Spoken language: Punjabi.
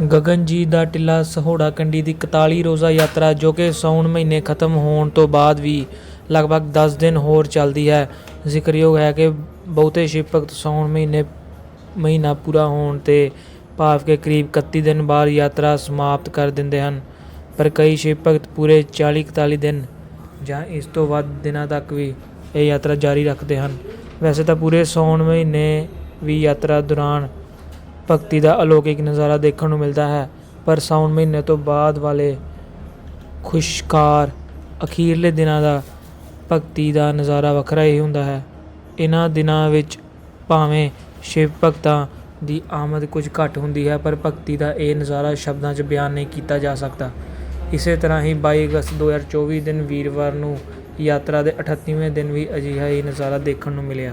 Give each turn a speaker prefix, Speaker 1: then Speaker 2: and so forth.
Speaker 1: ਗਗਨ ਜੀ ਦਾ ਟਿੱਲਾ ਸਹੋੜਾ ਕੰਡੀ ਦੀ 41 ਰੋਜ਼ਾ ਯਾਤਰਾ ਜੋ ਕਿ ਸਾਉਣ ਮਹੀਨੇ ਖਤਮ ਹੋਣ ਤੋਂ ਬਾਅਦ ਵੀ ਲਗਭਗ 10 ਦਿਨ ਹੋਰ ਚੱਲਦੀ ਹੈ। ਜ਼ਿਕਰਯੋਗ ਹੈ ਕਿ ਬਹੁਤੇ ਸ਼ਿਵ ਭਗਤ ਸਾਉਣ ਮਹੀਨੇ, ਮਹੀਨਾ ਪੂਰਾ ਹੋਣ ਤੇ ਭਾਵ ਕੇ ਕਰੀਬ 31 ਦਿਨ ਬਾਅਦ ਯਾਤਰਾ ਸਮਾਪਤ ਕਰ ਦਿੰਦੇ ਹਨ। ਪਰ ਕਈ ਸ਼ਿਵ ਭਗਤ ਪੂਰੇ 40 41 ਦਿਨ ਜਾਂ ਇਸ ਤੋਂ ਵੱਧ ਦਿਨਾਂ ਤੱਕ ਵੀ ਇਹ ਯਾਤਰਾ ਜਾਰੀ ਰੱਖਦੇ ਹਨ। ਵੈਸੇ ਤਾਂ ਪੂਰੇ ਸਾਉਣ ਮਹੀਨੇ ਵੀ ਯਾਤਰਾ ਦੌਰਾਨ ਭਗਤੀ ਦਾ ਅਲੌਕਿਕ ਨਜ਼ਾਰਾ ਦੇਖਣ ਨੂੰ ਮਿਲਦਾ ਹੈ, ਪਰ ਸਾਉਣ ਮਹੀਨੇ ਤੋਂ ਬਾਅਦ ਵਾਲੇ ਖੁਸ਼ਕਾਰ ਅਖੀਰਲੇ ਦਿਨਾਂ ਦਾ ਭਗਤੀ ਦਾ ਨਜ਼ਾਰਾ ਵੱਖਰਾ ਹੀ ਹੁੰਦਾ ਹੈ। ਇਹਨਾਂ ਦਿਨਾਂ ਵਿੱਚ ਭਾਵੇਂ ਸ਼ਿਵ ਭਗਤਾਂ ਦੀ ਆਮਦ ਕੁਝ ਘੱਟ ਹੁੰਦੀ ਹੈ, ਪਰ ਭਗਤੀ ਦਾ ਇਹ ਨਜ਼ਾਰਾ ਸ਼ਬਦਾਂ 'ਚ ਬਿਆਨ ਨਹੀਂ ਕੀਤਾ ਜਾ ਸਕਦਾ। ਇਸੇ ਤਰ੍ਹਾਂ ਹੀ 22 ਅਗਸਤ 2024 ਦਿਨ ਵੀਰਵਾਰ ਨੂੰ ਯਾਤਰਾ ਦੇ 38ਵੇਂ ਦਿਨ ਵੀ ਅਜਿਹਾ ਹੀ ਨਜ਼ਾਰਾ ਦੇਖਣ ਨੂੰ ਮਿਲਿਆ।